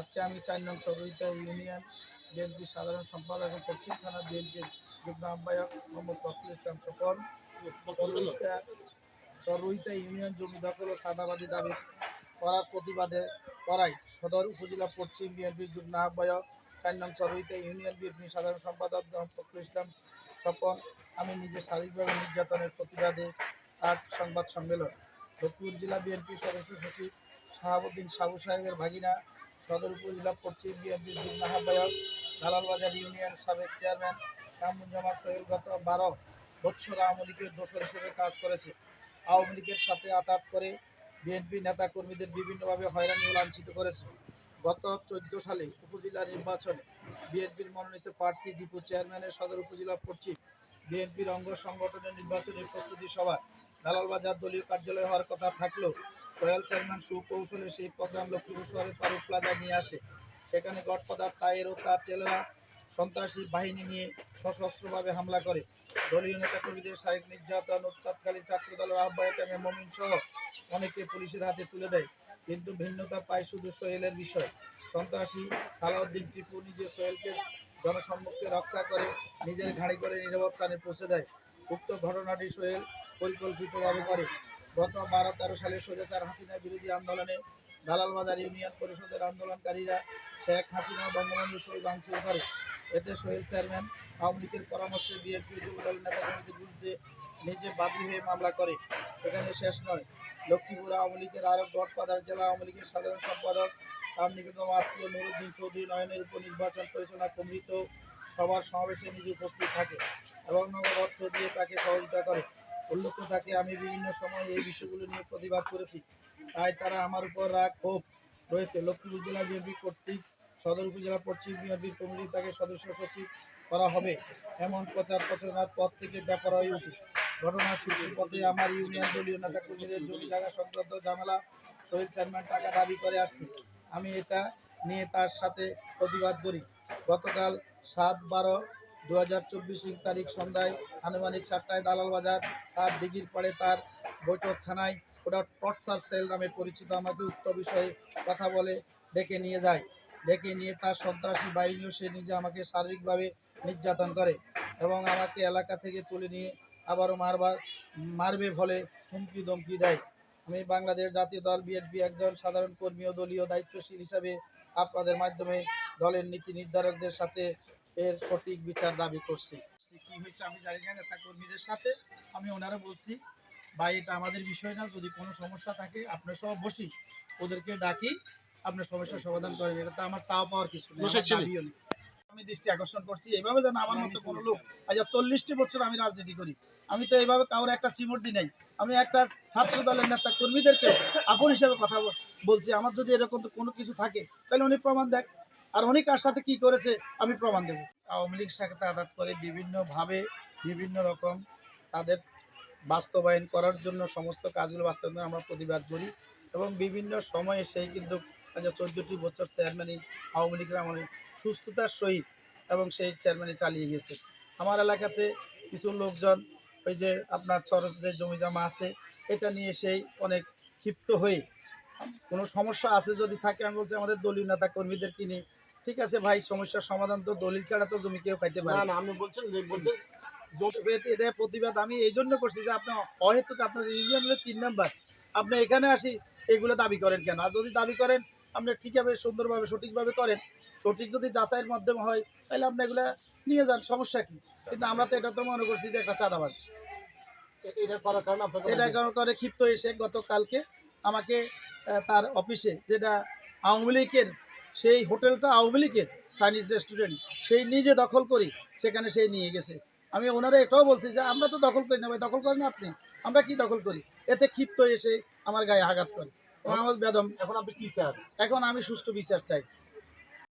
আজকে আমি চার নং চরুইতা ইউনিয়ন বিএনপি সাধারণ সম্পাদক এবং পশ্চিম থানা বিএনপির যুগ্ম আহ্বায়ক মোহাম্মদ ফখরুল ইসলাম স্বপন চরুইতা ইউনিয়ন জমি দখল ও সাদাবাদী দাবি করার প্রতিবাদে করাই সদর উপজেলা পশ্চিম বিএনপির যুগ্ম আহ্বায়ক চার নং চরুইতা ইউনিয়ন বিএনপি সাধারণ সম্পাদক ফখরুল ইসলাম স্বপন আমি নিজে শারীরিকভাবে নির্যাতনের প্রতিবাদে আজ সংবাদ সম্মেলন। লক্ষ্মীপুর জেলা বিএনপি সদস্য সচিব শাহাবুদ্দিন সাবু সাহেবের ভাগিনা, সদর উপজেলা পশ্চিম বিএনপির যুগ্ম আহ্বায়ক দালালবাজার ইউনিয়ন সাবেক চেয়ারম্যান কামরুজ্জামান সোহেল গত বারো বৎসর আওয়ামী লীগের দোসর হিসেবে কাজ করেছে। আওয়ামী লীগের সাথে আতাত করে বিএনপি নেতা কর্মীদের বিভিন্নভাবে হয়রানি ও লাঞ্ছিত করেছে। গত চোদ্দ সালে উপজেলা নির্বাচনে বিএনপির মনোনীত প্রার্থী দীপু চেয়ারম্যানের সদর উপজেলা পশ্চিম বিএনপির অঙ্গ সংগঠনের নির্বাচনী প্রস্তুতি সভা দালালবাজার দলীয় কার্যালয় হওয়ার কথা থাকলেও রয়্যাল চেয়ারম্যান সুকৌশলে সেই প্রোগ্রাম লক্ষ্মীপুর শহরের ফারুক প্লাজায় নিয়ে আসে। সেখানে গডফাদার তায়ের ও তার ছেলেরা সন্ত্রাসী বাহিনী নিয়ে সশস্ত্রভাবে হামলা করে। দলীয় নেতাকর্মীদের শারীরিক নির্যাতন ও তৎকালীন ছাত্র দলের আহ্বায়ক এম এ মমিন সহ অনেকে পুলিশের হাতে তুলে দেয়, কিন্তু ভিন্নতা পায় শুধু সোহেলের বিষয়। সন্ত্রাসী সালাউদ্দিন টিপু নিজে সোহেলকে জনসম্মুখে রক্ষা করে, নিজের ঘাড়ি করে নিরাপদ স্থানে পৌঁছে দেয়। উক্ত ঘটনাটি সোহেল পরিকল্পিতভাবে করে। গত বারো তেরো সালে সোজাচার হাসিনা বিরোধী আন্দোলনে দালালবাজার ইউনিয়ন পরিষদের আন্দোলনকারীরা শেখ হাসিনা বঙ্গবন্ধু সই ভাঙচুর করে। এতে সোহেল চেয়ারম্যান, আওয়ামী লীগের পরামর্শে বিএনপি যুবদল নেতাকর্মীদের বিরুদ্ধে নিজে বাদী হয়ে মামলা করে। এখানে শেষ নয়। লক্ষ্মীপুর আওয়ামী লীগের আরও গডফাদার জেলা আওয়ামী লীগের সাধারণ সম্পাদক তার নিকটতম আত্মীয় নুরুদ্দিন চৌধুরী নয়নের উপর নির্বাচন পরিচালনা কমিত সবার সমাবেশে নিজে উপস্থিত থাকে এবং নগদ অর্থ দিয়ে তাকে সহযোগিতা করে। উল্লেখ্য থাকে আমি বিভিন্ন সময় এই বিষয়গুলো নিয়ে প্রতিবাদ করেছি। তাই তারা আমার উপর রাগ, ক্ষোভ রয়েছে। লক্ষ্মীপুর জেলা বিএনপি কর্তৃক সদর উপজেলা পশ্চিম বিএনপির কমিটি তাকে সদস্য সচিব করা হবে। এমন প্রচার প্রচারণার পর থেকে ব্যাপার হয়ে ওঠে ঘটনার সূত্রপথে আমার ইউনিয়ন দলীয় নেতা কর্মীদের জমি জায়গা সংক্রান্ত ঝামেলা। শহীদ চেয়ারম্যান টাকা দাবি করে আসছি। আমি এটা নিয়ে তার সাথে প্রতিবাদ করি। গতকাল সাত বারো দু হাজার চব্বিশ তারিখ সন্ধ্যায় আনুমানিক সাতটায় দালাল বাজার তার দিঘির পাড়ে তার বৈঠকখানায় ওটা টর্চার সেল নামে পরিচিত আমাকে উক্ত বিষয়ে কথা বলে ডেকে নিয়ে যায়। ডেকে নিয়ে তার সন্ত্রাসী বাহিনীও সে নিজে আমাকে শারীরিকভাবে নির্যাতন করে এবং আমাকে এলাকা থেকে তুলে নিয়ে আবারও মারবার, মারবে বলে হুমকি ধমকি দেয়। আমি বাংলাদেশ জাতীয় দল বিএনপি একজন সাধারণ কর্মী ও দলীয় দায়িত্বশীল হিসাবে আপনাদের মাধ্যমে দলের নীতি নির্ধারকদের সাথে এর সঠিক বিচার দাবি করছি কি হয়েছে আমি জানি না নেতা কর্মীদের সাথে আমি ওনারা বলছি ভাই এটা আমাদের বিষয় না যদি কোনো সমস্যা থাকে আপনার সব বসি ওদেরকে ডাকি আপনার সমস্যার সমাধান করেন এটা তো আমার চাওয়া পাওয়ার কিছু নেই। আমি দৃষ্টি আকর্ষণ করছি এইভাবে যেন আমার মতো কোনো লোক আজ চল্লিশটি বছর আমি রাজনীতি করি আমি তো এইভাবে কারোর একটা চিমট দিই নাই। আমি একটা ছাত্র দলের নেতা কর্মীদেরকে আপন হিসাবে কথা বলছি, আমার যদি এরকম তো কোনো কিছু থাকে, তাহলে উনি প্রমাণ দেখ। আর উনি কার সাথে কি করেছে, আমি প্রমাণ দেবো। আওয়ামী লীগ সাথে আঘাত করে বিভিন্নভাবে বিভিন্ন রকম তাদের বাস্তবায়ন করার জন্য সমস্ত কাজগুলো বাস্তবায়ন আমরা প্রতিবাদ করি এবং বিভিন্ন সময়ে সেই কিন্তু চোদ্দটি বছর চেয়ারম্যানই আওয়ামী লীগের আমলে সুস্থতার সহিত এবং সেই চেয়ারম্যানই চালিয়ে গেছে। আমার এলাকাতে কিছু লোকজন ওই যে আপনার চরস যে জমি জমা আছে এটা নিয়ে সেই অনেক ক্ষিপ্ত হয়ে। কোনো সমস্যা আছে যদি থাকে আমি বলছি আমাদের দলীয় নেতা কর্মীদের কিনে ঠিক আছে ভাই সমস্যার সমাধান তো দলিল ছাড়া তো জমি কেউ খাইতে পারে। না আপনি বলছেন এটা প্রতিবাদ। আমি এই জন্য করছি যে আপনার অহেতুক আপনার ইউনিয়নের তিন নাম্বার। আপনি এখানে আসি এগুলো দাবি করেন কেন? আর যদি দাবি করেন আপনি ঠিকভাবে সুন্দরভাবে সঠিকভাবে করেন। সঠিক যদি যাচাইয়ের মাধ্যমে হয় তাহলে আপনি এগুলো নিয়ে যান সমস্যা কি? কিন্তু আমরা তো এটা তো মনে করছি যে একটা চাঁদাবাজ। এটা করার কারণে এটা করে ক্ষিপ্ত এসে গতকালকে। আমাকে তার অফিসে যেটা আওয়ামী লীগের সেই হোটেলটা আওয়ামী লীগের চাইনিজ রেস্টুরেন্ট সেই নিজে দখল করি সেখানে সেই নিয়ে গেছে। আমি ওনারা এটাও বলছি যে আমরা তো দখল করি না ভাই দখল করেন আপনি। আমরা কি দখল করি? এতে ক্ষিপ্ত এসে আমার গায়ে আঘাত করে। আমার বেদম এখন আপনি কি স্যার? এখন আমি সুষ্ঠু বিচার চাই।